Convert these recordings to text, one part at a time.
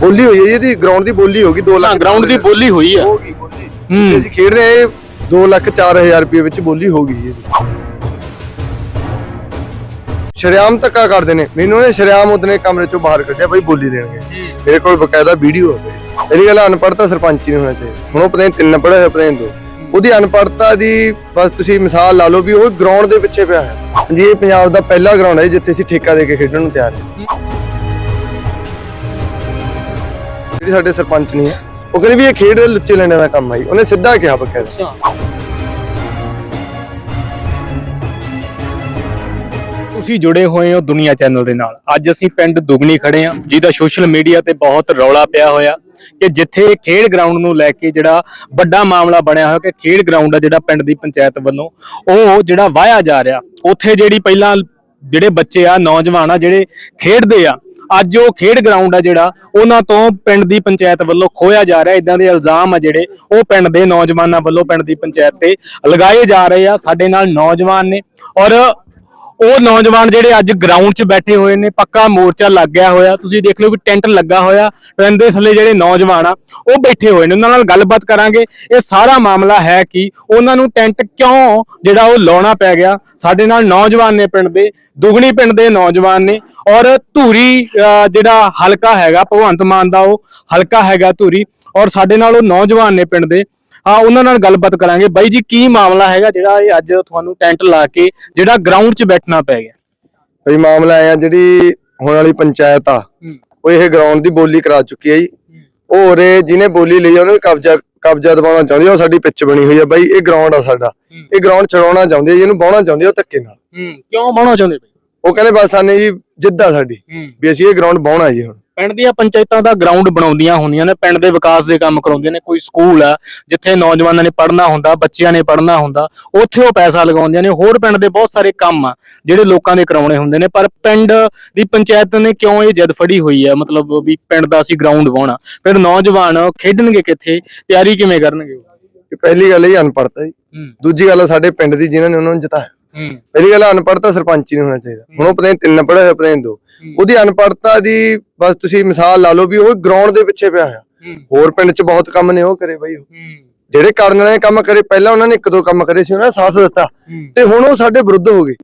ਬੋਲੀ ਹੋਈ ਹੈ ਜੀ, ਇਹਦੀ ਗਰਾਊਂਡ ਦੀ ਬੋਲੀ ਹੋਗੀ 2 ਹਾਂ ਲੱਖ ਗਰਾਊਂਡ ਦੀ ਬੋਲੀ ਹੋਈ ਆ। ਹੋ। ਬੋਲੀ ਅਸੀਂ ਖੇਡ ਰਹੇ 2 ਲੱਖ 4000 ਰੁਪਏ ਵਿੱਚ ਬੋਲੀ ਹੋ ਗਈ ਜੀ। ਇਹਦੀ ਸ਼ਰਿਆਮ ਧੱਕਾ ਕਰਦੇ ਨੇ। ਮੈਨੂੰ ਨੇ ਸ਼ਰਿਆਮ ਉਹਦਨੇ ਕਮਰੇ ਚੋਂ ਬਾਹਰ ਕੱਢਿਆ ਬਈ ਬੋਲੀ ਦੇਣਗੇ। ਮੇਰੇ ਕੋਲ ਬਕਾਇਦਾ ਵੀਡੀਓ ਹੈ ਇਹਦੀ ਗੱਲ ਅਨਪੜ੍ਹਤਾ ਸਰਪੰਚ ਹੀ ਨਹੀਂ ਹੋਣਾ ਚਾਹੀਦਾ। ਹੁਣ ਉਹ ਪਤਾ ਨਹੀਂ ਤਿੰਨ ਪੜ੍ਹੇ ਹੋਏ ਪਤਾ ਨਹੀਂ ਦੋ। ਉਹਦੀ ਅਨਪੜ੍ਹਤਾ ਦੀ ਬਸ ਤੁਸੀਂ ਮਿਸਾਲ ਲਾ ਲਓ ਵੀ ਉਹ ਗਰਾਊਂਡ ਦੇ ਪਿੱਛੇ ਪਿਆ ਹੈ। ਜੀ ਇਹ ਪੰਜਾਬ ਦਾ ਪਹਿਲਾ ਗਰਾਊਂਡ ਹੈ ਜਿੱਥੇ ਅਸੀਂ ਠੇਕਾ ਦੇ ਕੇ ਖੇਡਣ ਨੂੰ ਤਿਆਰ ਹਾਂ। ਜਿਹੜੀ ਸਾਡੇ ਸਰਪੰਚ ਨਹੀਂ ਹੈ। ਉਹ ਕਹਿੰਦੇ ਵੀ ਇਹ ਖੇਡ ਲੁੱਚੇ ਲੈਣੇ ਦਾ ਕੰਮ ਹੈ ਉਹਨੇ ਸਿੱਧਾ ਕਿਹਾ ਬਕਾਇਦਾ ਤੁਸੀਂ ਜੁੜੇ ਹੋਏ ਹੋ ਦੁਨੀਆ ਚੈਨਲ ਦੇ ਨਾਲ। ਅੱਜ ਅਸੀਂ ਪਿੰਡ ਦੁਗਣੀ ਖੜੇ ਹਾਂ, ਜਿਹਦਾ ਸੋਸ਼ਲ ਮੀਡੀਆ ਤੇ ਬਹੁਤ ਰੌਲਾ ਪਿਆ ਹੋਇਆ ਕਿ ਜਿੱਥੇ ਖੇਡ ਗਰਾਊਂਡ ਨੂੰ ਲੈ ਕੇ ਜਿਹੜਾ ਵੱਡਾ ਮਾਮਲਾ ਬਣਿਆ ਹੋਇਆ ਕਿ ਖੇਡ ਗਰਾਊਂਡ ਆ ਜਿਹੜਾ ਪਿੰਡ ਦੀ ਪੰਚਾਇਤ ਵੱਲੋਂ, ਉਹ ਜਿਹੜਾ ਵਾਇਆ ਜਾ ਰਿਹਾ। ਉੱਥੇ ਜਿਹੜੀ ਪਹਿਲਾਂ ਜਿਹੜੇ ਬੱਚੇ ਆ, ਨੌਜਵਾਨ ਆ, ਜਿਹੜੇ ਖੇਡਦੇ ਆ ਅੱਜ ਉਹ ਖੇਡ ਗਰਾਊਂਡ ਆ ਜਿਹੜਾ, ਉਹਨਾਂ ਤੋਂ ਪਿੰਡ ਦੀ ਪੰਚਾਇਤ ਵੱਲੋਂ ਖੋਇਆ ਜਾ ਰਿਹਾ ਇਦਾਂ ਦੇ ਇਲਜ਼ਾਮ ਆ ਜਿਹੜੇ, ਉਹ ਪਿੰਡ ਦੇ ਨੌਜਵਾਨਾਂ ਵੱਲੋਂ ਪਿੰਡ ਦੀ ਪੰਚਾਇਤ ਤੇ ਲਗਾਏ ਜਾ ਰਹੇ ਆ, ਸਾਡੇ ਨਾਲ ਨੌਜਵਾਨ ਨੇ। ਔਰ ਉਹ ਨੌਜਵਾਨ ਜਿਹੜੇ ਅੱਜ ਗਰਾਊਂਡ 'ਚ ਬੈਠੇ ਹੋਏ ਨੇ, ਪੱਕਾ ਮੋਰਚਾ ਲੱਗ ਗਿਆ ਹੋਇਆ, ਤੁਸੀਂ ਦੇਖ ਲਓ ਕਿ ਟੈਂਟ ਲੱਗਾ ਹੋਇਆ ਟੈਂਟ ਦੇ ਥੱਲੇ ਜਿਹੜੇ ਨੌਜਵਾਨ ਆ, ਉਹ ਬੈਠੇ ਹੋਏ ਨੇ, ਉਹਨਾਂ ਨਾਲ ਗੱਲਬਾਤ ਕਰਾਂਗੇ। ਇਹ ਸਾਰਾ ਮਾਮਲਾ ਹੈ ਕਿ ਉਹਨਾਂ ਨੂੰ ਟੈਂਟ ਕਿਉਂ ਜਿਹੜਾ ਉਹ ਲਾਉਣਾ ਪੈ ਗਿਆ, ਸਾਡੇ ਨਾਲ ਨੌਜਵਾਨ ਨੇ ਪਿੰਡ ਦੇ, ਦੁਗਣੀ ਪਿੰਡ ਦੇ ਨੌਜਵਾਨ ਨੇ ਔਰ ਧੂਰੀ ਜਿਹੜਾ ਹਲਕਾ ਹੈਗਾ ਭਗਵੰਤ ਮਾਨ ਦਾ ਉਹ ਹਲਕਾ ਹੈਗਾ ਧੂਰੀ ਔਰ ਸਾਡੇ ਨਾਲ ਉਹ ਨੌਜਵਾਨ ਨੇ ਪਿੰਡ ਦੇ। ਹਾਂ ਉਹਨਾਂ ਨਾਲ ਗੱਲਬਾਤ ਕਰਾਂਗੇ। ਬਾਈ ਜੀ ਕੀ ਮਾਮਲਾ ਹੈਗਾ ਜਿਹੜਾ ਇਹ ਅੱਜ ਤੁਹਾਨੂੰ ਟੈਂਟ ਲਾ ਕੇ ਜਿਹੜਾ ਗਰਾਊਂਡ 'ਚ ਬੈਠਣਾ ਪੈ ਗਿਆ? ਬਈ ਮਾਮਲਾ ਆਇਆ ਜਿਹੜੀ ਹੁਣ ਵਾਲੀ ਪੰਚਾਇਤ ਆ ਉਹ ਇਹ ਗਰਾਊਂਡ ਦੀ ਬੋਲੀ ਕਰਾ ਚੁੱਕੀ ਹੈ ਜੀ। ਉਹ ਉਰੇ ਜਿਹਨੇ ਬੋਲੀ ਲਈ ਆ ਉਹਨੂੰ ਕਬਜ਼ਾ ਕਬਜ਼ਾ ਦਿਵਾਉਣਾ ਚਾਹੁੰਦੀ ਆ ਸਾਡੀ ਪਿੱਚ ਬਣੀ ਹੋਈ ਆ। ਬਾਈ ਇਹ ਗਰਾਊਂਡ ਆ ਸਾਡਾ। ਇਹ ਗਰਾਊਂਡ ਛਡਾਉਣਾ ਚਾਹੁੰਦੀ ਆ ਇਹਨੂੰ ਬਾਉਣਾ ਚਾਹੁੰਦੀ ਆ ਧੱਕੇ ਨਾਲ। ਹੂੰ ਕਿਉਂ ਬਣਾਉਣਾ ਚਾਹੁੰਦੇ ਬਾਈ? ਉਹ ਕਹਿੰਦੇ ਬਸ ਸਾਨੇ ਜੀ ਜਿੱਦਾਂ ਸਾਡੀ ਹੂੰ। ਵੀ ਅਸੀਂ ਇਹ ਗਰਾਊਂਡ ਬਾਉਣਾ ਜੀ ਹੁਣ। ਪਿੰਡ ਦੀਆਂ ਪੰਚਾਇਤਾਂ ਦਾ ਗਰਾਊਂਡ ਬਣਾਉਂਦੀਆਂ ਹੁੰਦੀਆਂ ਨੇ ਪਿੰਡ ਦੇ ਵਿਕਾਸ ਦੇ ਕੰਮ ਕਰਾਉਂਦੀਆਂ ਨੇ ਕੋਈ ਸਕੂਲ ਆ ਜਿੱਥੇ ਨੌਜਵਾਨਾਂ ਨੇ ਪੜ੍ਹਨਾ ਹੁੰਦਾ ਬੱਚਿਆਂ ਨੇ ਪੜ੍ਹਨਾ ਹੁੰਦਾ ਉੱਥੇ ਉਹ ਪੈਸਾ ਲਗਾਉਂਦੀਆਂ ਨੇ ਹੋਰ ਪਿੰਡ ਦੇ ਬਹੁਤ ਸਾਰੇ ਕੰਮ ਆ ਜਿਹੜੇ ਲੋਕਾਂ ਦੇ ਕਰਾਉਣੇ ਹੁੰਦੇ ਨੇ ਪਰ ਪਿੰਡ ਦੀ ਪੰਚਾਇਤ ਨੇ ਕਿਉਂ ਇਹ ਜਿੱਦ ਫੜੀ ਹੋਈ ਆ ਮਤਲਬ ਵੀ ਪਿੰਡ ਦਾ ਅਸੀਂ ਗਰਾਊਂਡ ਬਣਾਉਣਾ ਫਿਰ ਨੌਜਵਾਨ ਖੇਡਣਗੇ ਕਿੱਥੇ ਤਿਆਰੀ ਕਿਵੇਂ ਕਰਨਗੇ ਉਹ? ਪਹਿਲੀ ਗੱਲ ਇਹ ਅਨਪੜ੍ਹਤਾ ਜੀ। ਹੂੰ। ਦੂਜੀ ਗੱਲ ਆ ਸਾਡੇ ਪਿੰਡ ਦੀ ਜਿਨ੍ਹਾਂ ਨੇ ਉਹਨਾਂ ਨੂੰ ਜਿਤਾਇਆ। ਪਹਿਲੀ ਗੱਲ ਅਨਪੜ੍ਹਤਾ ਸਰਪੰਚ ਹੀ ਨਹੀਂ ਹੋਣਾ ਚਾਹੀਦਾ। ਹੁਣ ਉਹ ਪਤਾ ਨਹੀਂ ਤਿੰਨ ਪੜ੍ਹੇ ਹੋਏ ਪਤਾ ਨਹੀਂ ਦੋ। ਉਹਦੀ ਅਨਪੜ੍ਹਤਾ ਦੀ ਬਸ ਤੁਸੀਂ ਮਿਸਾਲ ਲਾ ਲਓ ਵੀ ਉਹ ਗਰਾਊਂਡ ਦੇ ਪਿੱਛੇ ਪਿਆ ਹੋਇਆ। ਹੋਰ ਪਿੰਡ 'ਚ ਬਹੁਤ ਕੰਮ ਨੇ ਉਹ ਕਰੇ ਬਾਈ ਜਿਹੜੇ ਕਰਨ ਵਾਲੇ ਕੰਮ ਕਰੇ ਪਹਿਲਾਂ ਉਹਨਾਂ ਨੇ ਇੱਕ ਦੋ ਕੰਮ ਕਰੇ ਸੀ ਉਹਨਾਂ ਨੇ ਸਾਥ ਦਿੱਤਾ। ਤੇ ਹੁਣ ਉਹ ਸਾਡੇ ਵਿਰੁੱਧ ਹੋ ਗਏ।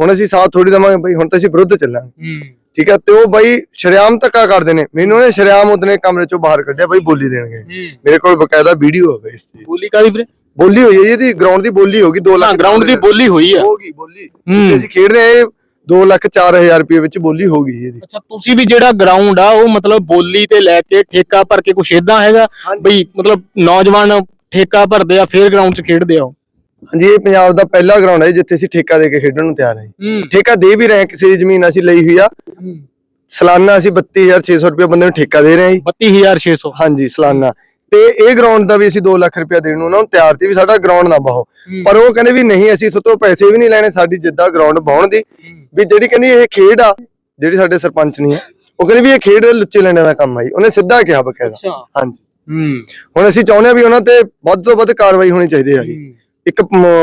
ਹੁਣ ਅਸੀਂ ਸਾਥ ਥੋੜੀ ਦਵਾਂਗੇ ਬਾਈ ਹੁਣ ਤਾਂ ਅਸੀਂ ਵਿਰੁੱਧ ਚੱਲਾਂਗੇ। ਠੀਕ ਹੈ ਤੇ ਉਹ ਬਾਈ ਸ਼ਰਿਆਮ ਧੱਕਾ ਕਰਦੇ ਨੇ। ਮੈਨੂੰ ਉਹਨੇ ਸ਼ਰਿਆਮ ਉਹਦਨੇ ਕਮਰੇ ਚੋਂ ਬਾਹਰ ਕੱਢਿਆ ਬਾਈ ਬੋਲੀ ਦੇਣਗੇ। ਮੇਰੇ ਕੋਲ ਬਕਾਇਦਾ ਵੀਡੀਓ ਹੈ ਇਸ ਦੀ। ਬੋਲੀ ਕਾਦੀ ਵੀਰੇ? ਬੋਲੀ ਹੋਈ ਹੈ ਇਹਦੀ ਗਰਾਊਂਡ ਦੀ ਬੋਲੀ ਹੋਗੀ 2 ਹਾਂ ਲੱਖ ਗਰਾਊਂਡ ਦੀ ਬੋਲੀ ਹੋਈ ਹੋ। ਗਈ ਬੋਲੀ। ਹੂੰ। ਜੇ ਅਸੀਂ ਖੇਡ ਰਹੇ 2 ਲੱਖ 4000 ਰੁਪਏ ਵਿੱਚ ਬੋਲੀ ਹੋ ਗਈ ਇਹਦੀ। ਅੱਛਾ ਤੁਸੀਂ ਵੀ ਜਿਹੜਾ ਗਰਾਊਂਡ ਆ ਉਹ ਮਤਲਬ ਬੋਲੀ ਤੇ ਲੈ ਕੇ ਠੇਕਾ ਭਰ ਕੇ ਕੁਛ ਇਦਾਂ ਹੈਗਾ। ਬਈ ਮਤਲਬ ਨੌਜਵਾਨ ਠੇਕਾ ਭਰਦੇ ਆ ਫੇਰ ਗਰਾਊਂਡ 'ਚ ਖੇਡਦੇ ਆ। ਹਾਂਜੀ ਇਹ ਪੰਜਾਬ ਦਾ ਪਹਿਲਾ ਗਰਾਊਂਡ ਹੈ ਜਿੱਥੇ ਅਸੀਂ ਠੇਕਾ ਦੇ ਕੇ ਖੇਡਣ ਨੂੰ ਤਿਆਰ ਹਾਂ ਠੇਕਾ ਦੇ ਵੀ ਰਹੇ ਕਿਸੇ ਦੀ ਜ਼ਮੀਨ ਅਸੀਂ ਲਈ ਹੋਈ ਆ। ਸਾਲਾਨਾ ਅਸੀਂ 32600 ਰੁਪਏ ਬੰਦੇ ਨੂੰ ਠੇਕਾ ਦੇ ਰਹੇ ਹਾਂ ਜੀ। 32600 ਹਾਂਜੀ ਸਾਲਾਨਾ। ਤੇ ਇਹ ਗਰਾਊਂਡ ਦਾ ਵੀ ਅਸੀਂ 2 ਲੱਖ ਰੁਪਏ ਦੇਣ ਨੂੰ ਉਹਨਾਂ ਨੂੰ ਤਿਆਰ ਸੀ ਵੀ ਸਾਡਾ ਗਰਾਊਂਡ ਨਾ ਬਾਹੋ ਪਰ ਉਹ ਕਹਿੰਦੇ ਵੀ ਨਹੀਂ ਅਸੀਂ ਤੁਹਾਡੇ ਤੋਂ ਪੈਸੇ ਵੀ ਨਹੀਂ ਲੈਣੇ ਸਾਡੀ ਜਿੱਦਾਂ ਗਰਾਊਂਡ ਬਾਉਣ ਦੀ। ਵੀ ਜਿਹੜੀ ਕਹਿੰਦੀ ਇਹ ਖੇਡ ਆ ਜਿਹੜੀ ਸਾਡੇ ਸਰਪੰਚ ਨਹੀਂ ਹੈ ਉਹ ਕਹਿੰਦੇ ਵੀ ਇਹ ਖੇਡ ਲੁੱਚੇ ਲੈਣੇ ਦਾ ਕੰਮ ਆ ਜੀ। ਉਹਨੇ ਸਿੱਧਾ ਕਿਹਾ ਬਕਾਇਦਾ। ਹਾਂਜੀ। ਹੁਣ ਅਸੀਂ ਚਾਹੁੰਦੇ ਆ ਵੀ ਉਹਨਾਂ ਤੇ ਵੱਧ ਤੋਂ ਵੱਧ ਕਾਰਵਾਈ ਹੋਣੀ ਚਾਹੀਦੀ ਹੈ। ਜੀ ਇੱਕ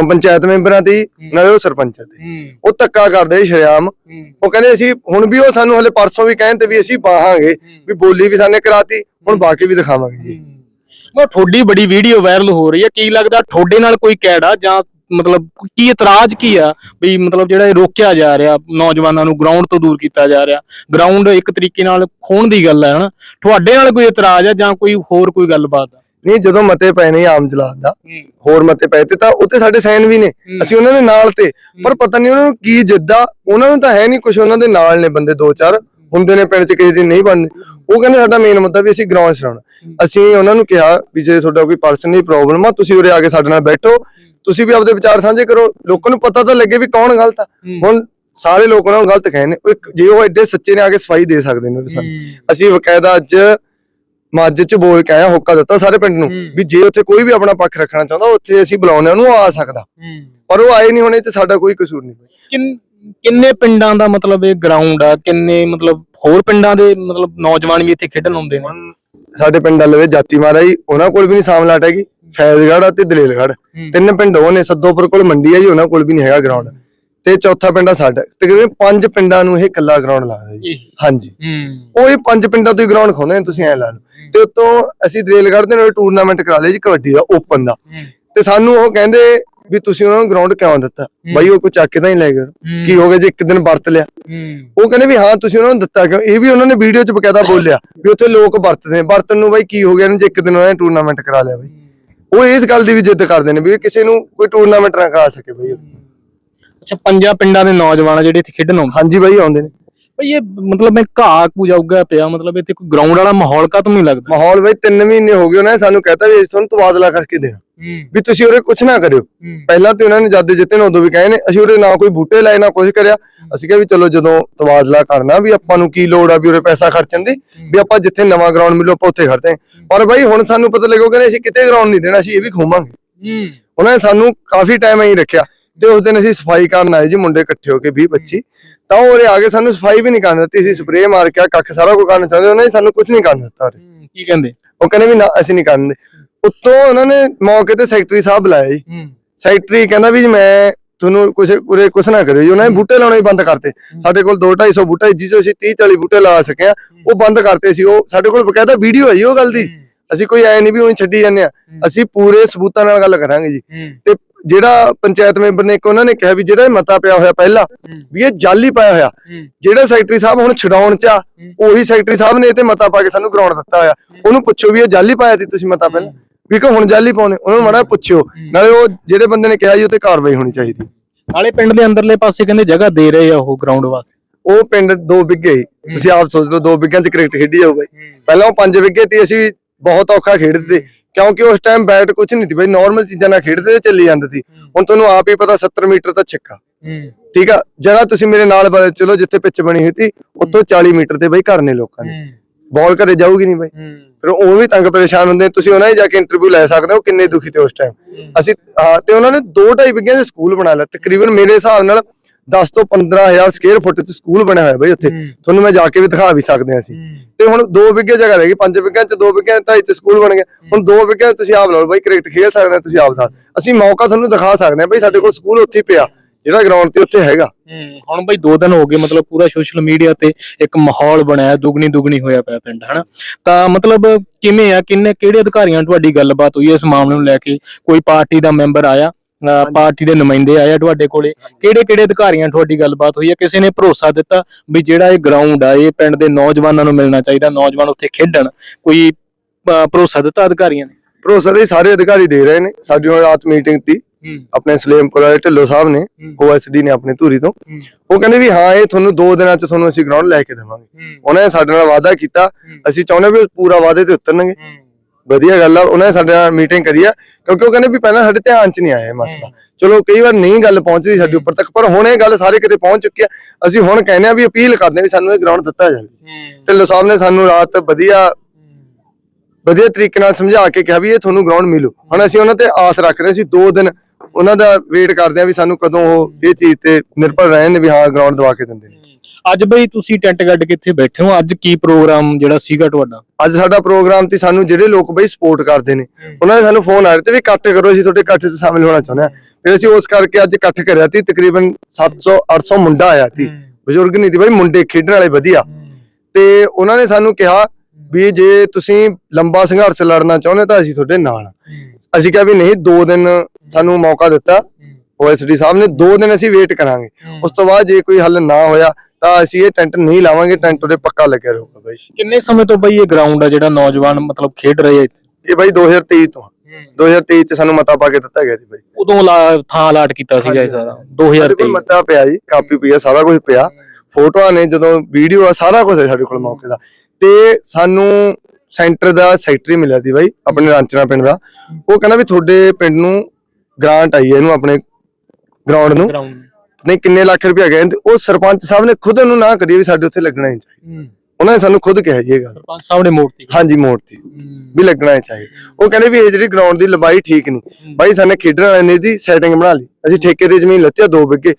ਪੰਚਾਇਤ ਮੈਂਬਰਾਂ ਤੇ ਹੀ, ਨਾਲੇ ਉਹ ਸਰਪੰਚਾਂ ਤੇ ਉਹ ਧੱਕਾ ਕਰਦੇ ਸ਼ਰਿਆਮ। ਉਹ ਕਹਿੰਦੇ ਅਸੀਂ ਹੁਣ ਵੀ ਉਹ ਸਾਨੂੰ ਹਲੇ ਪਰਸੋਂ ਵੀ ਕਹਿੰਦੇ ਵੀ ਅਸੀਂ ਬਾਹਾਂਗੇ ਵੀ ਬੋਲੀ ਵੀ ਸਾਨੇ ਕਰਾਤੀ ਹੁਣ ਬਾਕੀ ਵੀ ਦਿਖਾਵਾਂਗੇ ਜੀ। ਉਹ ਤੁਹਾਡੀ ਬੜੀ ਵੀਡੀਓ ਵਾਇਰਲ ਹੋ ਰਹੀ ਹੈ। ਕੀ ਲੱਗਦਾ ਤੁਹਾਡੇ ਨਾਲ ਕੋਈ ਕੈੜਾ ਜਾਂ ਮਤਲਬ ਕੀ ਇਤਰਾਜ਼ ਕੀ ਆ ਵੀ ਮਤਲਬ ਜਿਹੜਾ ਇਹ ਰੋਕਿਆ ਜਾ ਰਿਹਾ ਨੌਜਵਾਨਾਂ ਨੂੰ ਗਰਾਊਂਡ ਤੋਂ ਦੂਰ ਕੀਤਾ ਜਾ ਰਿਹਾ? ਗਰਾਊਂਡ ਇੱਕ ਤਰੀਕੇ ਨਾਲ ਖੋਣ ਦੀ ਗੱਲ ਹੈ ਹਨਾ? ਤੁਹਾਡੇ ਨਾਲ ਕੋਈ ਇਤਰਾਜ਼ ਆ ਜਾਂ ਕੋਈ ਹੋਰ ਕੋਈ ਗੱਲਬਾਤ ਆ? ਨਹੀਂ ਜਦੋਂ ਮਤੇ ਪਏ ਨੇ ਆਮ ਜਲਾਦ ਦਾ ਹੋਰ ਮਤੇ ਪਏ ਤੇ ਤਾਂ ਉੱਤੇ ਸਾਡੇ ਸਾਈਨ ਵੀ ਨੇ। ਅਸੀਂ ਉਹਨਾਂ ਦੇ ਨਾਲ ਤੇ ਪਰ ਪਤਾ ਨਹੀਂ ਉਹਨਾਂ ਨੂੰ ਕੀ ਜਿੱਦਾਂ ਉਹਨਾਂ ਨੂੰ ਤਾਂ ਹੈ ਨਹੀਂ ਕੁਝ ਉਹਨਾਂ ਦੇ ਨਾਲ ਨੇ ਬੰਦੇ ਦੋ ਚਾਰ। ਹੁੰਦੇ ਨੇ ਪਿੰਡ 'ਚ ਕਿਸੇ ਦਿਨ ਨਹੀਂ ਬਣਦੇ। ਉਹ ਕਹਿੰਦੇ ਸਾਡਾ ਮੇਨ ਮੁੱਦਾ ਵੀ ਅਸੀਂ ਗਰਾਊਂਡ ਛਡਾਉਣਾ ਅਸੀਂ ਉਹਨਾਂ ਨੂੰ ਕਿਹਾ ਵੀ ਜੇ ਤੁਹਾਡਾ ਕੋਈ ਪਰਸਨਲੀ ਪ੍ਰੋਬਲਮ ਆ ਤੁਸੀਂ ਉਰੇ ਆ ਕੇ ਸਾਡੇ ਨਾਲ ਬੈਠੋ। ਤੁਸੀਂ ਵੀ ਆਪਦੇ ਵਿਚਾਰ ਸਾਂਝੇ ਕਰੋ। ਲੋਕਾਂ ਨੂੰ ਪਤਾ ਤਾਂ ਲੱਗੇ ਵੀ ਕੌਣ ਗਲਤ ਆ। ਹੁਣ ਸਾਰੇ ਲੋਕ ਉਹਨਾਂ ਨੂੰ ਗਲਤ ਕਹੇ ਨੇ। ਉਹ ਇੱਕ- ਜੇ ਉਹ ਐਡੇ ਸੱਚੇ ਨੇ ਆ ਕੇ ਸਫ਼ਾਈ ਦੇ ਸਕਦੇ ਨੇ ਸਾਹਮਣੇ ਅਸੀਂ ਬਕਾਇਦਾ ਅੱਜ ਮੱਝ ਚ ਬੋਲ ਕੇ ਆਇਆ ਹੋਕਾ ਦਿੱਤਾ ਸਾਰੇ ਪਿੰਡ ਨੂੰ। ਵੀ ਜੇ ਉੱਥੇ ਕੋਈ ਵੀ ਆਪਣਾ ਪੱਖ ਰੱਖਣਾ ਚਾਹੁੰਦਾ ਉੱਥੇ ਅਸੀਂ ਬੁਲਾਉਂਦੇ ਉਹਨੂੰ ਆ ਸਕਦਾ। ਪਰ ਉਹ ਆਏ ਨਹੀਂ ਹੋਣੇ ਤੇ ਸਾਡਾ ਕੋਈ ਕਸੂਰ ਨਹੀਂ। ਕਿੰਨ- ਕਿੰਨੇ ਪਿੰਡਾਂ ਦਾ ਮਤਲਬ ਇਹ ਗਰਾਊਂਡ ਆ? ਕਿੰਨੇ ਮਤਲਬ ਹੋਰ ਪਿੰਡਾਂ ਦੇ ਮਤਲਬ ਨੌਜਵਾਨ ਵੀ ਇੱਥੇ ਖੇਡਣ ਆਉਂਦੇ ਨੇ? ਸਾਡੇ ਪਿੰਡ ਵਾਲੇ ਜਾਤੀ ਮਾਰਾ ਜੀ ਉਹਨਾਂ ਕੋਲ ਵੀ ਨਹੀਂ ਸਾਮਲਾਟ ਹੈਗੀ। ਫੈਜ਼ਗੜ੍ਹ ਤੇ ਦਲੇਲਗੜ੍ਹ। ਤਿੰਨ ਪਿੰਡ ਉਹ ਨੇ ਸੱਦੋਪੁਰ ਕੋਲ ਮੰਡੀ ਹੈ ਜੀ ਉਹਨਾਂ ਕੋਲ ਵੀ ਨਹੀਂ ਹੈਗਾ ਗਰਾਊਂਡ ਤੇ ਚੌਥਾ ਪਿੰਡ ਆ ਸਾਡਾ। ਤਕਰੀਬਨ ਪੰਜ ਪਿੰਡਾਂ ਨੂੰ ਇਹ ਇਕੱਲਾ ਗਰਾਊਂਡ ਲੱਗਦਾ ਜੀ। ਹਾਂਜੀ। ਉਹ ਇਹ ਪੰਜ ਪਿੰਡਾਂ ਤੋਂ ਹੀ ਗਰਾਊਂਡ ਨੇ ਤੁਸੀਂ ਐ ਲਾ ਲਓ। ਤੇ ਉਤੋਂ ਅਸੀਂ ਦਰੇਲਗੜ੍ਹ ਦੇ ਨਾਲ ਟੂਰਨਾਮੈਂਟ ਕਰਾ ਲਿਆ ਜੀ ਕਬੱਡੀ ਦਾ ਓਪਨ ਦਾ। ਤੇ ਸਾਨੂੰ ਉਹ ਕਹਿੰਦੇ ਵੀ ਤੁਸੀਂ ਉਹਨਾਂ ਨੂੰ ਗਰਾਊਂਡ ਕਿਉਂ ਦਿੱਤਾ? ਬਾਈ ਉਹ ਕੋਈ ਚੱਕ ਕੇ ਤਾਂ ਹੀ ਲੈ ਗਏ। ਕੀ ਹੋ ਗਿਆ ਜੇ ਇੱਕ ਦਿਨ ਵਰਤ ਲਿਆ? ਉਹ ਕਹਿੰਦੇ ਵੀ ਹਾਂ ਤੁਸੀਂ ਉਹਨਾਂ ਨੂੰ ਦਿੱਤਾ ਕਿਉਂ? ਇਹ ਵੀ ਉਹਨਾਂ ਨੇ ਵੀਡੀਓ 'ਚ ਬਕਾਇਦਾ ਬੋਲਿਆ ਵੀ ਉੱਥੇ ਲੋਕ ਵਰਤਦੇ ਨੇ। ਵਰਤਨ ਨੂੰ ਬਾਈ ਕੀ ਹੋ ਗਿਆ ਜੇ ਇੱਕ ਦਿਨ ਉਹਨਾਂ ਨੇ ਟੂਰਨਾਮੈਂਟ ਕਰਾ ਲਿਆ ਬਾਈ। ਉਹ ਇਸ ਗੱਲ ਦੀ ਵੀ ਜਿੱਦ ਕਰਦੇ ਨੇ ਵੀ ਕਿਸੇ ਨੂੰ ਕੋਈ ਟੂਰਨਾਮੈਂਟ ਨਾ ਕਰਾ ਸਕੇ ਬਾਈ। ਅੱਛਾ ਪੰਜਾਂ ਪਿੰਡਾਂ ਦੇ ਨੌਜਵਾਨ ਜਿਹੜੇ ਇੱਥੇ ਖੇਡਣ ਆਉਂਦੇ ਹਾਂਜੀ ਬਾਈ ਆਉਂਦੇ ਨੇ। ਬਈ ਇਹ ਮਤਲਬ ਮੈਂ ਘਾਹ ਕੂ ਜਾਊਗਾ ਪਿਆ ਮਤਲਬ ਇੱਥੇ ਕੋਈ ਗਰਾਊਂਡ ਵਾਲਾ ਮਾਹੌਲ ਕਾ ਨਹੀਂ ਲੱਗਦਾ? ਮਾਹੌਲ ਬਾਈ 3 ਮਹੀਨੇ ਹੋ ਗਏ ਉਹਨਾਂ ਨੇ ਸਾਨੂੰ ਕਹਿਤਾ ਵੀ ਅਸੀਂ ਤੁਹਾਨੂੰ ਤਬਾਦਲਾ ਕਰਕੇ ਦੇਣਾ। ਵੀ ਤੁਸੀਂ ਉਰੇ ਕੁਝ ਨਾ ਕਰਿਓ। ਪਹਿਲਾਂ ਤੇ ਉਹਨਾਂ ਨੇ ਜਦ ਜਿੱਤੇ ਨੇ ਉਦੋਂ ਵੀ ਕਹੇ ਨੇ ਅਸੀਂ ਉਰੇ ਨਾ ਕੋਈ ਬੂਟੇ ਲਾਏ ਨਾ ਕੁਝ ਕਰਿਆ। ਅਸੀਂ ਕਿਹਾ ਵੀ ਚਲੋ ਜਦੋਂ ਤਬਾਦਲਾ ਕਰਨਾ ਵੀ ਆਪਾਂ ਨੂੰ ਕੀ ਲੋੜ ਆ ਵੀ ਉਰੇ ਪੈਸਾ ਖਰਚਣ ਦੀ? ਵੀ ਆਪਾਂ ਜਿੱਥੇ ਨਵਾਂ ਗਰਾਊਂਡ ਮਿਲੂ ਆਪਾਂ ਉੱਥੇ ਖੜਦੇ ਹਾਂ। ਪਰ ਬਾਈ ਹੁਣ ਸਾਨੂੰ ਪਤਾ ਲੱਗੋ ਕਿ ਅਸੀਂ ਕਿਤੇ ਗਰਾਊਂਡ ਨਹੀਂ ਦੇਣਾ ਅਸੀਂ ਇਹ ਵੀ ਖੂਵਾਂਗੇ ਉਹਨਾਂ ਨੇ ਸਾਨੂੰ ਕਾਫੀ ਟਾਈਮ ਐਂ ਰੱਖਿਆ। ਤੇ ਉਸ ਦਿਨ ਅਸੀਂ ਸਫ਼ਾਈ ਕਰਨ ਆਏ ਜੀ ਮੁੰਡੇ ਇਕੱਠੇ ਹੋ ਕੇ 20 25 ਤਾਂ ਉਹ ਆ ਕੇ ਸਾਨੂੰ ਸਫ਼ਾਈ ਵੀ ਨਹੀਂ ਕਰਨ ਦਿੱਤੀ ਅਸੀਂ ਸਪਰੇਅ ਮਾਰ ਕੇ ਕੱਖ ਸਾਰਾ ਕੁਝ ਕਰਨ ਚਾਹੁੰਦੇ ਉਹਨਾਂ ਨੇ ਸਾਨੂੰ ਕੁਝ ਨਹੀਂ ਕਰਨ ਦਿੱਤਾ। ਕੀ ਕਹਿੰਦੇ? ਉਹ ਕਹਿੰਦੇ ਵੀ ਨਾ ਅਸੀਂ ਨਹੀਂ ਕਰਨ ਦੇ। ਉੱਤੋਂ ਉਹਨਾਂ ਨੇ ਮੌਕੇ ਤੇ ਸੈਕਟਰੀ ਸਾਹਿਬ ਬੁਲਾਇਆ ਜੀ। ਸੈਕਟਰੀ ਕਹਿੰਦਾ ਵੀ ਜੀ ਮੈਂ ਤੁਹਾਨੂੰ ਕੁਝ ਉਰੇ ਕੁਝ ਨਾ ਕਰਿਓ ਜੀ। ਉਹਨਾਂ ਨੇ ਬੂਟੇ ਲਾਉਣੇ ਬੰਦ ਕਰਤੇ। ਸਾਡੇ ਕੋਲ 2 250 ਬੂਟੇ ਜਿਸ ਅਸੀਂ 30 40 ਬੂਟੇ ਲਾ ਸਕੇ ਆ ਉਹ ਬੰਦ ਕਰਤੇ ਸੀ। ਉਹ ਸਾਡੇ ਕੋਲ ਬਕਾਇਦਾ ਵੀਡੀਓ ਹੈ ਜੀ ਉਹ ਗੱਲ ਦੀ। ਅਸੀਂ ਕੋਈ ਐ ਨਹੀਂ ਵੀ ਉਹੀ ਛੱਡੀ ਜਾਂਦੇ ਆ। ਅਸੀਂ ਪੂਰੇ ਸਬੂਤਾਂ ਨਾਲ ਗੱਲ ਕਰਾਂਗੇ ਜੀ। ਤੇ ਜਿਹੜਾ ਪੰਚਾਇਤ ਮੈਂਬਰ ਨੇ ਇੱਕ ਉਹਨਾਂ ਨੇ ਕਿਹਾ ਵੀ ਜਿਹੜਾ ਇਹ ਮਤਾ ਪਿਆ ਹੋਇਆ ਪਹਿਲਾਂ ਵੀ ਇਹ ਜਾਲੀ ਪਾਇਆ ਹੋਇਆ। ਜਿਹੜਾ ਸੈਕਟਰੀ ਸਾਹਿਬ ਹੁਣ ਛਡਾਉਣ ਚ ਆ ਉਹੀ ਸੈਕਟਰੀ ਸਾਹਿਬ ਨੇ ਇਹ ਤੇ ਮਤਾ ਪਾ ਕੇ ਸਾਨੂੰ ਗਰਾਊਂਡ ਦਿੱਤਾ ਹੋਇਆ। ਉਹਨੂੰ ਪੁੱਛੋ ਵੀ ਇਹ ਜਾਲੀ ਪਾਇਆ ਸੀ ਤੁਸੀਂ ਮਤਾ ਪਹਿਲਾਂ? ਵੀ ਕਿ ਹੁਣ ਜਾਲੀ ਪਾਉਣੇ ਉਹਨਾਂ ਨੂੰ ਮਾੜਾ ਪੁੱਛਿਓ। ਨਾਲੇ ਉਹ ਜਿਹੜੇ ਬੰਦੇ ਨੇ ਕਿਹਾ ਜੀ ਉਹ ਤੇ ਕਾਰਵਾਈ ਹੋਣੀ ਚਾਹੀਦੀ। ਨਾਲੇ ਪਿੰਡ ਦੇ ਅੰਦਰਲੇ ਪਾਸੇ ਕਹਿੰਦੇ ਜਗ੍ਹਾ ਦੇ ਰਹੇ ਆ ਉਹ ਗਰਾਊਂਡ ਵਾਸਤੇ। ਉਹ ਪਿੰਡ ਦੋ ਬਿੱਗੇ ਸੀ। ਤੁਸੀਂ ਆਪ ਸੋਚ ਲਓ ਦੋ ਬਿੱਗਿਆਂ 'ਚ ਕ੍ਰਿਕਟ ਖੇਡੀ ਜਾਊਗਾ। ਪਹਿਲਾਂ ਉਹ ਪੰਜ ਬਿੱਗੇ ਤੇ ਅਸੀਂ ਬਹੁਤ ਔਖਾ ਖੇਡਦੇ। ਤੇ ਕਿਉਂਕਿ ਉਸ ਟਾਈਮ ਬੈਟ ਕੁਝ ਨਹੀਂ ਸੀ ਬਈ ਨਾਰਮਲ ਚੀਜ਼ਾਂ ਨਾਲ ਖੇਡਦੇ ਤੇ ਚੱਲੀ ਜਾਂਦੇ ਸੀ। ਹੁਣ ਤੁਹਾਨੂੰ ਆਪ ਹੀ ਪਤਾ 70 ਮੀਟਰ ਤਾਂ ਛੱਕਾ। ਠੀਕ ਆ? ਜਗ੍ਹਾ ਤੁਸੀਂ ਮੇਰੇ ਨਾਲ ਬ- ਚਲੋ ਜਿੱਥੇ ਪਿੱਚ ਬਣੀ ਹੋਈ ਸੀ ਉੱਥੋਂ 40 ਮੀਟਰ ਤੇ ਬਈ ਘਰ ਨੇ ਲੋਕਾਂ ਦੇ। ਬਾਲ ਘਰੇ ਜਾਊਗੀ ਨਹੀਂ ਬਈ। ਫਿਰ ਉਹ ਵੀ ਤੰਗ ਪਰੇਸ਼ਾਨ ਹੁੰਦੇ ਨੇ। ਤੁਸੀਂ ਉਹਨਾਂ ਹੀ ਜਾ ਕੇ ਇੰਟਰਵਿਊ ਲੈ ਸਕਦੇ ਹੋ ਕਿੰਨੇ ਦੁਖੀ ਤੇ ਉਸ ਟਾਈਮ ਅਸੀਂ ਹਾਂ ਤੇ ਉਹਨਾਂ ਨੇ ਦੋ ਢਾਈ ਵਿਗਿਆਂ ਦੇ ਸਕੂਲ ਬਣਾ ਲਿਆ। ਤਕਰੀਬਨ ਮੇਰੇ ਹਿਸਾਬ ਨਾਲ 10 ਤੋਂ 15000 ਸਕੁਅਰ ਫੁੱਟ ਤੇ ਸਕੂਲ ਬਣਿਆ ਹੋਇਆ ਬਈ ਉੱਥੇ। ਤੁਹਾਨੂੰ ਮੈਂ ਜਾ ਕੇ ਵੀ ਦਿਖਾ ਵੀ ਸਕਦੇ ਹਾਂ ਅਸੀਂ। ਤੇ ਹੁਣ ਦੋ ਵਿਗੇ ਜਗ੍ਹਾ ਰਹਿ ਗਈ ਪੰਜ ਵਿਗਿਆਂ ਚ ਦੋ ਵਿਗਿਆਂ ਢਾਈ ਚ ਸਕੂਲ ਬਣ ਗਿਆ। ਹੁਣ ਦੋ ਵਿਗਿਆਂ 'ਚ ਤੁਸੀਂ ਆਪ ਲਓ ਬਈ ਕ੍ਰਿਕਟ ਖੇਡ ਸਕਦੇ ਤੁਸੀਂ ਆਪ ਦਾ। ਅਸੀਂ ਮੌਕਾ ਤੁਹਾਨੂੰ ਦਿਖਾ ਸਕਦੇ ਹਾਂ ਬਈ ਸਾਡੇ ਕੋਲ ਸਕੂਲ ਉੱਥੇ ਪਿਆ ਜਿਹੜਾ ਗਰਾਊਂਡ ਤੇ ਉੱਥੇ ਹੈਗਾ। ਹੁਣ ਬਈ ਦੋ ਦਿਨ ਹੋ ਗਏ ਮਤਲਬ ਪੂਰਾ ਸੋਸ਼ਲ ਮੀਡੀਆ ਤੇ ਇੱਕ ਮਾਹੌਲ ਬਣਿਆ ਦੁਗਣੀ ਦੁਗਣੀ ਹੋਇਆ ਪਿਆ ਪਿੰਡ ਹਨਾ? ਤਾਂ ਮਤਲਬ ਕਿਵੇਂ ਆ ਕਿੰਨੇ ਕਿਹੜੇ ਅਧਿਕਾਰੀਆਂ ਤੁਹਾਡੀ ਗੱਲਬਾਤ ਹੋਈ ਇਸ ਮਾਮਲੇ ਨੂੰ ਲੈ ਕੇ? ਕੋਈ ਪਾਰਟੀ ਦਾ ਮੈਂਬਰ ਆਇਆ? ਪਾਰਟੀ ਦੇ ਨੁਮਾਇੰਦੇ ਆਏ ਆ ਤੁਹਾਡੇ ਕੋਲੇ। ਕਿਹੜੇ ਕਿਹੜੇ ਅਧਿਕਾਰੀਆਂ ਤੁਹਾਡੀ ਗੱਲਬਾਤ ਹੋਈ ਹੈ ਕਿਸੇ ਨੇ ਭਰੋਸਾ ਦਿੱਤਾ ਵੀ ਜਿਹੜਾ ਇਹ ਗਰਾਊਂਡ ਆ ਇਹ ਪਿੰਡ ਦੇ ਨੌਜਵਾਨਾਂ ਨੂੰ ਮਿਲਣਾ ਚਾਹੀਦਾ ਨੌਜਵਾਨ ਉੱਥੇ ਖੇਡਣ? ਕੋਈ ਭਰੋਸਾ ਦਿੱਤਾ ਅਧਿਕਾਰੀਆਂ ਨੇ? ਭਰੋਸਾ ਦੇ ਸਾਰੇ ਅਧਿਕਾਰੀ ਦੇ ਰਹੇ ਨੇ। ਸਾਡੀ ਹੁਣ ਰਾਤ ਮੀਟਿੰਗ ਤੀ ਆਪਣੇ ਸਲੇਮਪੁਰ ਵਾਲੇ ਢਿੱਲੋਂ ਸਾਹਿਬ ਨੇ ਓਐਸਡੀ ਨੇ ਆਪਣੇ ਧੂਰੀ ਤੋਂ। ਉਹ ਕਹਿੰਦੇ ਵੀ ਹਾਂ ਇਹ ਤੁਹਾਨੂੰ ਦੋ ਦਿਨਾਂ ਚ ਤੁਹਾਨੂੰ ਅਸੀਂ ਗਰਾਊਂਡ ਲੈ ਕੇ ਦੇਵਾਂਗੇ। ਉਹਨਾਂ ਨੇ ਸਾਡੇ ਨਾਲ ਵਾਅਦਾ ਕੀਤਾ। ਅਸੀਂ ਚਾਹੁੰਦੇ ਵੀ ਉਹ ਪੂਰਾ ਵਾਅਦੇ ਤੇ ਉਤਰਨਗੇ। ਵਧੀਆ ਗੱਲ ਆ ਉਹਨਾਂ ਨੇ ਸਾਡੇ ਨਾਲ ਮੀਟਿੰਗ ਕਰੀ ਆ ਕਿਉਂਕਿ ਉਹ ਕਹਿੰਦੇ ਵੀ ਪਹਿਲਾਂ ਸਾਡੇ ਧਿਆਨ ਚ ਨਹੀਂ ਆਇਆ ਇਹ ਮਸਲਾ ਚਲੋ ਕਈ ਵਾਰ ਨਹੀਂ ਗੱਲ ਪਹੁੰਚਦੀ ਸਾਡੇ ਉੱਪਰ ਤੱਕ ਪਰ ਹੁਣ ਇਹ ਗੱਲ ਸਾਰੇ ਕਿਤੇ ਪਹੁੰਚ ਚੁੱਕੀ ਆ। ਅਸੀਂ ਹੁਣ ਕਹਿੰਦੇ ਆ ਵੀ ਅਪੀਲ ਕਰਦੇ ਆ ਵੀ ਸਾਨੂੰ ਇਹ ਗਰਾਊਂਡ ਦਿੱਤਾ ਜਾਵੇ। ਢਿੱਲੋਂ ਸਾਹਿਬ ਨੇ ਸਾਨੂੰ ਰਾਤ ਵਧੀਆ ਵਧੀਆ ਤਰੀਕੇ ਨਾਲ ਸਮਝਾ ਕੇ ਕਿਹਾ ਵੀ ਇਹ ਤੁਹਾਨੂੰ ਗਰਾਊਂਡ ਮਿਲੂ। ਹੁਣ ਅਸੀਂ ਉਹਨਾਂ ਤੇ ਆਸ ਰੱਖ ਰਹੇ ਸੀ ਦੋ ਦਿਨ ਉਹਨਾਂ ਦਾ ਵੇਟ ਕਰਦੇ ਆ ਵੀ ਸਾਨੂੰ ਕਦੋਂ ਉਹ ਇਹ ਚੀਜ਼ ਤੇ ਨਿਰਭਰ ਰਹੇ ਨੇ ਵੀ ਹਾਂ ਗਰਾਊਂਡ ਦਵਾ ਕੇ ਦਿੰਦੇ ਨੇ। ਅੱਜ ਬਈ ਤੁਸੀਂ ਟੈਂਟ ਗੱਡ ਕੇ ਇੱਥੇ ਬੈਠੇ ਹੋ ਅੱਜ ਕੀ ਪ੍ਰੋਗਰਾਮ ਜਿਹੜਾ ਸੀਗਾ ਤੁਹਾਡਾ? ਅੱਜ ਸਾਡਾ ਪ੍ਰੋਗਰਾਮ ਤੇ ਸਾਨੂੰ ਜਿਹੜੇ ਲੋਕ ਬਈ ਸਪੋਰਟ ਕਰਦੇ ਨੇ ਉਹਨਾਂ ਨੇ ਸਾਨੂੰ ਫੋਨ ਆ ਰਹੇ ਤੇ ਵੀ ਇਕੱਠ ਕਰੋ ਅਸੀਂ ਤੁਹਾਡੇ ਇਕੱਠ 'ਚ ਸ਼ਾਮਿਲ ਹੋਣਾ ਚਾਹੁੰਦੇ ਆ ਫਿਰ ਅਸੀਂ ਉਸ ਕਰਕੇ ਅੱਜ ਇਕੱਠ ਕਰਿਆ ਤੀ ਤਕਰੀਬਨ 700 800 ਮੁੰਡਾ ਆਇਆ ਸੀ। ਬਜ਼ੁਰਗ ਨਹੀਂ ਸੀ ਬਈ ਮੁੰਡੇ ਖੇਡਣ ਵਾਲੇ ਵਧੀਆ। ਤੇ ਉਹਨਾਂ ਨੇ ਸਾਨੂੰ ਕਿਹਾ ਵੀ ਜੇ ਤੁਸੀਂ ਲੰਬਾ ਸੰਘਰਸ਼ ਲੜਨਾ ਚਾਹੁੰਦੇ ਤਾਂ ਅਸੀਂ ਤੁਹਾਡੇ ਨਾਲ। ਅਸੀਂ ਕਿਹਾ ਵੀ ਨਹੀਂ ਦੋ ਦਿਨ ਸਾਨੂੰ ਮੌਕਾ ਦਿੱਤਾ। ਓਐਸਡੀ ਸਾਹਿਬ ਨੇ ਦੋ ਦਿਨ ਅਸੀਂ ਵੇਟ ਕਰਾਂਗੇ। ਉਸ ਤੋਂ ਬਾਅਦ ਜੇ ਕੋਈ ਹੱਲ ਨਾ ਹੋਇਆ ਤਾਂ ਅਸੀਂ ਇਹ ਟੈਂਟ ਨਹੀਂ ਲਾਵਾਂਗੇ ਟੈਂਟ ਉਹਦੇ ਪੱਕਾ ਲੱਗਿਆ ਰਹੂਗਾ ਬਾਈ। ਕਿੰਨੇ ਸਮੇਂ ਤੋਂ ਬਈ ਇਹ ਗਰਾਊਂਡ ਆ ਜਿਹੜਾ ਨੌਜਵਾਨ ਮਤਲਬ ਖੇਡ ਰਹੇ ਆ ਇੱਥੇ? ਇਹ ਬਾਈ 2023 ਤੋਂ 2023 ਚ ਸਾਨੂੰ ਮਤਾ ਪਾ ਕੇ ਦਿੱਤਾ ਗਿਆ ਸੀ ਬਾਈ। ਉਦੋਂ ਲਾ- ਥਾਂ ਅਲਾਟ ਕੀਤਾ ਸੀਗਾ ਇਹ ਸਾਰਾ ਸਾਡੇ ਕੋਲ 2023 ਮਤਾ ਪਿਆ ਜੀ ਕਾਪੀ ਪਈ ਆ ਸਾਰਾ ਕੁਝ ਪਿਆ। ਫੋਟੋਆਂ ਨੇ ਜਦੋਂ ਵੀਡੀਓ ਆ ਸਾਰਾ ਕੁਝ ਹੈ ਸਾਡੇ ਕੋਲ ਮੌਕੇ ਦਾ। ਤੇ ਸਾਨੂੰ ਸੈਂਟਰ ਦਾ ਸੈਕਟਰੀ ਮਿਲਿਆ ਸੀ ਬਾਈ ਆਪਣੇ ਰਾਂਚਣਾ ਪਿੰਡ ਦਾ। ਉਹ ਕਹਿੰਦਾ ਵੀ ਤੁਹਾਡੇ ਪਿੰਡ ਨੂੰ ਗ੍ਰਾਂਟ ਆਈ ਹੈ ਇਹਨੂੰ ਆਪਣੇ ਗਰਾਊਂਡ ਨੂੰ। ਗਰਾਊਂਡ ਨਹੀਂ ਕਿੰਨੇ ਲੱਖ ਰੁਪਏ ਗਏ ਤੇ ਉਹ ਸਰਪੰਚ ਸਾਹਿਬ ਨੇ ਖੁਦ ਉਹਨੂੰ ਨਾ ਕਰੀ ਵੀ ਸਾਡੇ ਉੱਥੇ ਲੱਗਣਾ ਹੀ ਚਾਹੀਦਾ। ਉਹਨਾਂ ਨੇ ਸਾਨੂੰ ਖੁਦ ਕਿਹਾ ਜੀ ਇਹ ਗੱਲ। ਸਰਪੰਚ ਸਾਹਿਬ ਨੇ ਮੂਰਤੀ ਹਾਂਜੀ ਮੋੜਤੀ। ਵੀ ਲੱਗਣਾ ਹੀ ਚਾਹੀਦਾ। ਉਹ ਕਹਿੰਦੇ ਵੀ ਇਹ ਜਿਹੜੀ ਗਰਾਊਂਡ ਦੀ ਲੰਬਾਈ ਠੀਕ ਨਹੀਂ। ਬਾਈ ਸਾਨੇ ਖੇਡਣ ਵਾਲੇ ਨੇ ਦੀ ਸੈਟਿੰਗ ਬਣਾ ਲਈ। ਅਸੀਂ ਠੇਕੇ ਦੀ ਜ਼ਮੀਨ ਲੱਤੀ ਆ ਦੋ ਬਿੱਗੇ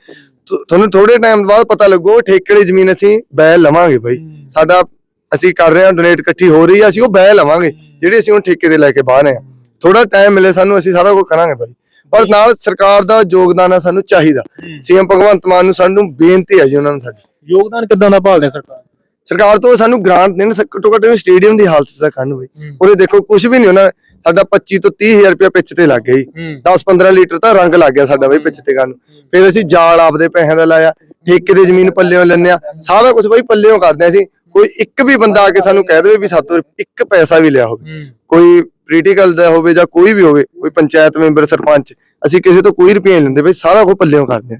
ਤੁ- ਤੁਹਾਨੂੰ ਥੋੜੇ ਟਾਈਮ ਬਾਅਦ ਪਤਾ ਲੱਗੂ ਠੇਕੇ ਵਾਲੀ ਜ਼ਮੀਨ ਅਸੀਂ ਬੈ ਲਵਾਂਗੇ ਬਾਈ। ਸਾਡਾ ਅਸੀਂ ਕਰ ਰਹੇ ਹਾਂ ਡੋਨੇਟ ਇਕੱਠੀ ਹੋ ਰਹੀ ਆ ਅਸੀਂ ਉਹ ਬੈ ਲਵਾਂਗੇ। ਜਿਹੜੀ ਅਸੀਂ ਹੁਣ ਠੇਕੇ ਤੇ ਲੈ ਕੇ ਬਾਹਰ ਆ ਥੋੜਾ ਟਾਈਮ ਮਿਲੇ ਸਾਨੂੰ ਅਸੀਂ ਸਾਰਾ ਕੁਝ ਕਰਾਂਗੇ ਬਾਈ। ਪਰ ਨਾਲ ਸਰਕਾਰ ਦਾ ਯੋਗਦਾਨ ਆ ਸਾਨੂੰ ਚਾਹੀਦਾ। ਸੀਐਮ ਭਗਵੰਤ ਮਾਨ ਨੂੰ ਸਾਨੂੰ ਬੇਨਤੀ ਹੈ ਜੀ ਉਹਨਾਂ ਨੂੰ ਸਾਡੀ। ਯੋਗਦਾਨ ਕਿੱਦਾਂ ਦਾ ਭਾਲਦੇ ਸਰਕਾਰ? ਸਰਕਾਰ ਤੋਂ ਸਾਨੂੰ ਗ੍ਰਾਂਟ ਦੇਣ ਘੱਟੋ ਘੱਟ ਸਟੇਡੀਅਮ ਦੀ ਹਾਲਤ ਸਾ ਕਰਨ ਬਈ। ਉਹਦੇ ਦੇਖੋ ਕੁਝ ਵੀ ਨਹੀਂ ਉਹਨਾਂ ਸਾਡਾ 25 ਤੋਂ 30000 ਰੁਪਏ ਪਿੱਛ ਤੇ ਲੱਗ ਜੀ। 10-15 ਲੀਟਰ ਤਾਂ ਰੰਗ ਲੱਗ ਗਿਆ ਸਾਡਾ ਬਈ ਪਿੱਛ ਤੇ ਕਰਨ ਫਿਰ ਅਸੀਂ ਜਾਲ ਆਪਦੇ ਪੈਸਿਆਂ ਦਾ ਲਾਇਆ ਠੇਕੇ ਦੀ ਜ਼ਮੀਨ ਪੱਲਿਓਂ ਲੈਂਦੇ ਆ। ਸਾਰਾ ਕੁਝ ਬਈ ਪੱਲਿਓਂ ਕਰਦੇ ਆ ਅਸੀਂ। ਕੋਈ ਇੱਕ ਵੀ ਬੰਦਾ ਆ ਕੇ ਸਾਨੂੰ ਕਹਿ ਦੇਵੇ ਵੀ ਸਾਤੋਂ ਇੱਕ ਪੈਸਾ ਵੀ ਲਿਆ ਹੋਵੇ। ਕੋਈ ਪੋਲੀਟੀਕਲ ਦਾ ਹੋਵੇ ਜਾਂ ਕੋਈ ਵੀ ਹੋਵੇ ਕੋਈ ਪੰਚਾਇਤ ਮੈਂਬਰ ਸਰਪੰਚ ਅਸੀਂ ਕਿਸੇ ਤੋਂ ਕੋਈ ਰੁਪਏ ਨਹੀਂ ਲੈਂਦੇ ਬਈ ਸਾਰਾ ਕੁਝ ਪੱਲਿਓਂ ਕਰਦੇ ਆ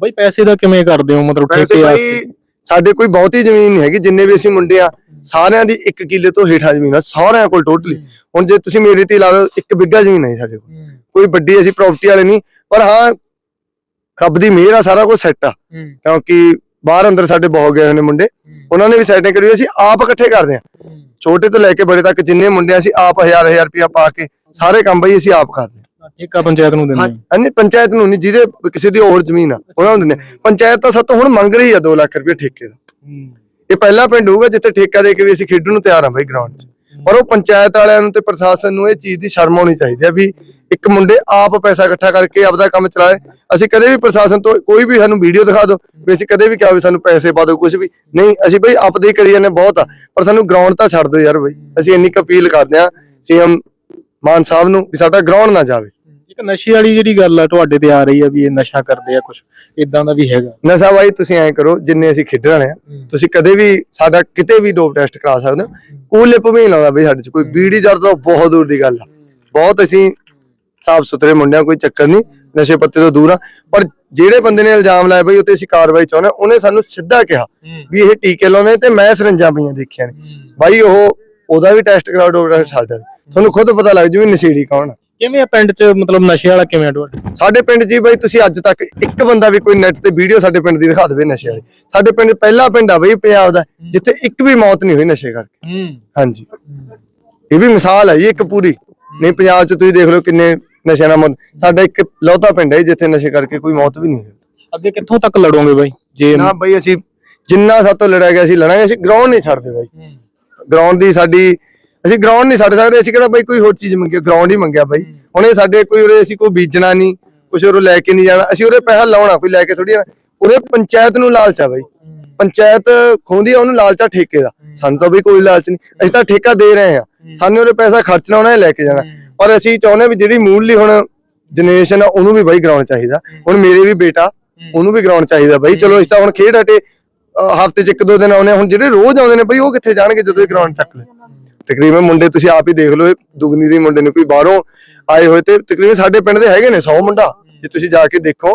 ਬਈ ਪੈਸੇ ਦਾ ਕਿਵੇਂ ਕਰਦੇ ਹੋ? ਮਤਲਬ ਠੇਕੇ ਵਾਸਤੇ। ਸਾਡੇ ਕੋਈ ਬਹੁਤੀ ਜ਼ਮੀਨ ਨਹੀਂ ਹੈਗੀ ਜਿੰਨੇ ਵੀ ਅਸੀਂ ਮੁੰਡੇ ਆ ਸਾਰਿਆਂ ਦੀ 1 ਕਿੱਲੇ ਤੋਂ ਹੇਠਾਂ ਜ਼ਮੀਨ ਆ ਸਾਰਿਆਂ ਕੋਲ ਟੋਟਲੀ ਹੁਣ ਜੇ ਤੁਸੀਂ ਮੇਰੇ ਤੇ ਲਾ ਲਓ ਇੱਕ ਬਿੱਗਾ ਜ਼ਮੀਨ ਹੈ ਸਾਡੇ ਕੋਲ। ਕੋਈ ਵੱਡੀ ਅਸੀਂ ਪ੍ਰਾਪਰਟੀ ਵਾਲੇ ਨਹੀਂ ਪਰ ਹਾਂ ਰੱਬ ਦੀ ਮਿਹਰ ਆ ਸਾਰਾ ਕੁਝ ਸੈੱਟ ਆ। ਕਿਉਂਕਿ ਬਾਹਰ ਅੰਦਰ ਸਾਡੇ ਬਹੁਤ ਗਏ ਹੋਏ ਨੇ ਮੁੰਡੇ ਉਹਨਾਂ ਨੇ ਵੀ ਸੈਟਿੰਗ ਕਰੀ ਅਸੀਂ ਆਪ ਇਕੱਠੇ ਕਰਦੇ ਆ। ਛੋਟੇ ਤੋਂ ਲੈ ਕੇ ਬੜੇ ਤੱਕ ਜਿੰਨੇ ਮੁੰਡੇ ਅਸੀਂ ਆਪ ਹਜ਼ਾਰ ਹਜ਼ਾਰ ਰੁਪਇਆ ਪਾ ਕੇ ਸਾਰੇ ਕੰਮ ਬਈ ਅਸੀਂ ਆਪ ਕਰਦੇ ਠੇਕਾ ਪੰਚਾਇਤ ਨੂੰ ਦਿੰਦੇ ਹਾਂ ਹੋ ਹਾਂਜੀ ਪੰਚਾਇਤ ਨੂੰ ਨਹੀਂ ਜਿਹਦੇ ਕਿਸੇ ਦੀ ਹੋਰ ਜ਼ਮੀਨ ਆ ਉਹਨਾਂ ਨੂੰ ਦਿੰਦੇ ਆ। ਪੰਚਾਇਤ ਤਾਂ ਸਾਤੋਂ ਹੁਣ ਮੰਗ ਰਹੀ ਆ 2 ਲੱਖ ਰੁਪਏ ਠੇਕੇ ਦਾ ਇਹ ਪਹਿਲਾ ਪਿੰਡ ਹੋਊਗਾ ਜਿੱਥੇ ਠੇਕਾ ਦੇ ਕੇ ਵੀ ਅਸੀਂ ਖੇਡਣ ਨੂੰ ਤਿਆਰ ਆ ਬਈ ਗਰਾਊਂਡ 'ਚ। ਪਰ ਉਹ ਪੰਚਾਇਤ ਵਾਲਿਆਂ ਨੂੰ ਤੇ ਪ੍ਰਸ਼ਾਸਨ ਨੂੰ ਇਹ ਚੀਜ਼ ਦੀ ਸ਼ਰਮ ਆਉਣੀ ਚਾਹੀਦੀ ਆ ਵੀ ਇੱਕ ਮੁੰਡੇ ਆਪ ਪੈਸਾ ਇਕੱਠਾ ਕਰਕੇ ਆਪਦਾ ਕੰਮ ਚਲਾਏ। ਅਸੀਂ ਕਦੇ ਵੀ ਪ੍ਰਸ਼ਾਸਨ ਤੋਂ ਕੋਈ ਵੀ ਸਾਨੂੰ ਵੀਡੀਓ ਦਿਖਾ ਦਿਓ ਵੀ ਅਸੀਂ ਕਦੇ ਵੀ ਕਿਹਾ ਵੀ ਸਾਨੂੰ ਪੈਸੇ ਪਾ ਦਿਓ ਕੁਝ ਵੀ। ਨਹੀਂ ਅਸੀਂ ਬਈ ਆਪਦੇ ਹੀ ਕਰੀ ਜਾਂਦੇ ਬਹੁਤ ਆ। ਪਰ ਸਾਨੂੰ ਗਰਾਊਂਡ ਤਾਂ ਛੱਡ ਦਿਓ ਯਾਰ ਬਈ। ਅਸੀਂ ਇੰਨੀ ਕੁ ਅਪੀਲ ਕਰਦੇ ਆ ਸੀਐਮ ਮਾਨ ਸਾਹਿਬ ਨੂੰ ਵੀ ਸਾਡਾ ਗਰਾਊਂਡ ਨਾ ਜਾਵੇ। ਇੱਕ ਨਸ਼ੇ ਵਾਲੀ ਜਿਹੜੀ ਗੱਲ ਆ ਤੁਹਾਡੇ ਤੇ ਆ ਰਹੀ ਆ ਵੀ ਇਹ ਨਸ਼ਾ ਕਰਦੇ ਆ ਕੁਝ ਇਦਾਂ ਦਾ ਵੀ ਹੈਗਾ। ਨਸ਼ਾ ਬਾਈ ਤੁਸੀਂ ਐਂ ਕਰੋ ਜਿੰਨੇ ਅਸੀਂ ਖੇਡਣ ਵਾਲੇ ਆ ਤੁਸੀਂ ਕਦੇ ਵੀ ਸਾਡਾ ਕਿਤੇ ਵੀ ਡੋਪ ਟੈਸਟ ਕਰਾ ਸਕਦੇ ਹੋ। ਕੂਲੇ ਭਵੇਂ ਲਾਉਂਦਾ ਬਈ ਸਾਡੇ ਚ ਕੋਈ ਬੀੜੀ ਜੜ ਤਾਂ ਬਹੁਤ ਦੂਰ ਦੀ ਗੱਲ ਆ। ਬਹੁਤ ਅਸੀਂ ਸਾਫ਼ ਸੁਥਰੇ ਮੁੰਡਿਆਂ ਕੋਈ ਚੱਕਰ ਨਹੀਂ ਨਸ਼ੇ ਪੱਤੇ ਤੋਂ ਦੂਰ ਆ। ਪਰ ਜਿਹੜੇ ਬੰਦੇ ਨੇ ਇਲਜ਼ਾਮ ਲਾਇਆ ਬਈ ਉੱਤੇ ਅਸੀਂ ਕਾਰਵਾਈ ਚਾਹੁੰਦੇ ਉਹਨੇ ਸਾਨੂੰ ਸਿੱਧਾ ਕਿਹਾ ਵੀ ਇਹ ਟੀਕੇ ਲਾਉਂਦੇ ਤੇ ਮੈਂ ਸਰੰਜਾਂ ਪਈਆਂ ਦੇਖੀਆਂ ਨੇ। ਬਾਈ ਉਹ ਉਹਦਾ ਵੀ ਟੈਸਟ ਕਰਾਓ ਡਾਕਟਰ ਸਾਡਾ ਵੀ। ਤੁਹਾਨੂੰ ਖੁਦ ਪਤਾ ਲੱਗ ਜੂ ਵੀ ਨਸ਼ੇੜੀ ਕੌਣ ਆ। ਕਿਵੇਂ ਆ ਪਿੰਡ 'ਚ ਮਤਲਬ ਨਸ਼ੇ ਵਾਲਾ ਕਿਵੇਂ ਆ ਤੁਹਾਡੇ? ਸਾਡੇ ਪਿੰਡ ਜੀ ਬਾਈ ਤੁਸੀਂ ਅੱਜ ਤੱਕ ਇੱਕ ਬੰਦਾ ਵੀ ਕੋਈ ਨੈਟ ਤੇ ਵੀਡੀਓ ਸਾਡੇ ਪਿੰਡ ਦੀ ਦਿਖਾ ਦੇਵੇ ਨਸ਼ੇ ਵਾਲੀ। ਸਾਡੇ ਪਿੰਡ ਪਹਿਲਾ ਪਿੰਡ ਆ ਬਈ ਪੰਜਾਬ ਦਾ ਜਿੱਥੇ ਇੱਕ ਵੀ ਮੌਤ ਨਹੀਂ ਹੋਈ ਨਸ਼ੇ ਕਰਕੇ। ਹੂੰ। ਹਾਂਜੀ। ਇਹ ਵੀ ਮਿਸਾਲ ਹੈ ਜੀ ਇੱਕ ਪੂਰੀ। ਨਹੀਂ ਪੰਜਾਬ 'ਚ ਤੁਸੀਂ ਦੇਖ ਲਓ ਕਿੰਨੇ ਨਸ਼ਿਆਂ ਨਾਲ ਮੌਤ ਸਾਡਾ ਇੱਕ ਲੌਤਾ ਪਿੰਡ ਹੈ ਜਿੱਥੇ ਨਸ਼ੇ ਕਰਕੇ ਕੋਈ ਮੌਤ ਵੀ ਨਹੀਂ ਹੋਈ। ਅੱਗੇ ਕਿੱਥੋਂ ਤੱਕ ਲੜੋਗੇ ਬਾਈ? ਜੇ ਨਾ ਬਈ ਅਸੀਂ ਜਿੰਨਾ ਸਾਤੋਂ ਲੜਿਆ ਗਿਆ ਅਸੀਂ ਲੜਾਂਗੇ ਅਸੀਂ ਗਰਾਊਂਡ ਨਹੀਂ ਛੱਡਦੇ ਬਾਈ। ਗਰਾਊਂਡ ਦੀ ਸਾਡੀ ਅਸੀਂ ਗਰਾਊਂਡ ਨਹੀਂ ਛੱਡ ਸਕਦੇ ਅਸੀਂ ਕਿਹੜਾ ਬਾਈ ਕੋਈ ਹੋਰ ਚੀਜ਼ ਮੰਗੀ ਗਰਾਊਂਡ ਹੀ ਮੰਗਿਆ ਬਾਈ। ਹੁਣ ਇਹ ਸਾਡੇ ਕੋਈ ਉਰੇ ਅਸੀਂ ਕੋਈ ਬੀਜਣਾ ਨਹੀਂ ਕੁਛ ਉਰੇ ਲੈ ਕੇ ਨਹੀਂ ਜਾਣਾ ਅਸੀਂ ਉਰੇ ਪੈਸਾ ਲਾਉਣਾ ਕੋਈ ਲੈ ਕੇ ਥੋੜੀ ਉਰੇ ਪੰਚਾਇਤ ਨੂੰ ਲਾਲਚ ਆ ਬਾਈ। ਪੰਚਾਇਤ ਖੋਂਦੀ ਆ ਉਹਨੂੰ ਲਾਲਚਾ ਠੇਕੇ ਦਾ। ਸਾਨੂੰ ਤਾਂ ਵੀ ਕੋਈ ਲਾਲਚ ਨਹੀਂ ਅਸੀਂ ਤਾਂ ਠੇਕਾ ਦੇ ਰਹੇ ਆ ਸਾਨੂੰ ਉਹਦੇ ਪੈਸਾ ਖਰਚਣਾ ਉਹਨਾਂ ਨੇ ਲੈ ਕੇ ਜਾਣਾ। ਪਰ ਅਸੀਂ ਚਾਹੁੰਦੇ ਵੀ ਜਿਹੜੀ ਮੂਲਲੀ ਹੁਣ ਜਨਰੇਸ਼ਨ ਆ ਉਹਨੂੰ ਵੀ ਬਾਈ ਗਰਾਊਂਡ ਚਾਹੀਦਾ। ਹੁਣ ਮੇਰੇ ਵੀ ਬੇਟਾ ਉਹਨੂੰ ਵੀ ਗਰਾਊਂਡ ਚਾਹੀਦਾ ਬਾਈ। ਚਲੋ ਅਸੀਂ ਤਾਂ ਹੁਣ ਖੇਡ ਹਟੇ ਹਫ਼ਤੇ ਚ ਇੱਕ ਦੋ ਦਿਨ ਆਉਨੇ। ਹੁਣ ਜਿਹੜੇ ਰੋਜ਼ ਆਉਂਦੇ ਨੇ ਬਾਈ ਉਹ ਕਿੱਥੇ ਜਾਣਗੇ ਜਦੋਂ ਇਹ ਗਰਾਊਂਡ ਚੱਕ ਲੈ? ਤਕਰੀਬਨ ਮੁੰਡੇ ਤੁਸੀਂ ਆਪ ਹੀ ਦੇਖ ਲਓ ਦੁਗਨੀ ਦੇ ਮੁੰਡੇ ਨੇ ਕੋਈ ਬਾਹਰੋਂ ਆਏ ਹੋਏ ਤੇ ਤਕਰੀਬਨ ਸਾਡੇ ਪਿੰਡ ਦੇ ਹੈਗੇ ਨੇ 100 ਮੁੰਡਾ ਜੇ ਤੁਸੀਂ ਜਾ ਕੇ ਦੇਖੋ।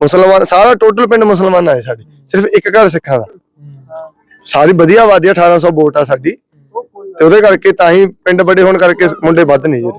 ਮੁਸਲਮਾਨ ਸਾਰਾ ਟੋਟਲ ਪਿੰਡ ਮੁਸਲਮਾਨ ਆਏ ਸਾਡੇ ਸਿਰਫ ਇੱਕ ਘਰ ਸਿੱਖਾਂ ਦਾ। ਸਾਰੀ ਵਧੀਆ ਆਬਾਦੀ ਆ, 1800 ਵੋਟ ਆ ਸਾਡੀ। ਤੇ ਉਹਦੇ ਕਰਕੇ ਤਾਂ ਹੀ ਪਿੰਡ ਬੜੇ ਹੋਣ ਕਰਕੇ ਮੁੰਡੇ ਵੱਧ ਨੇ ਜਿਹੜੇ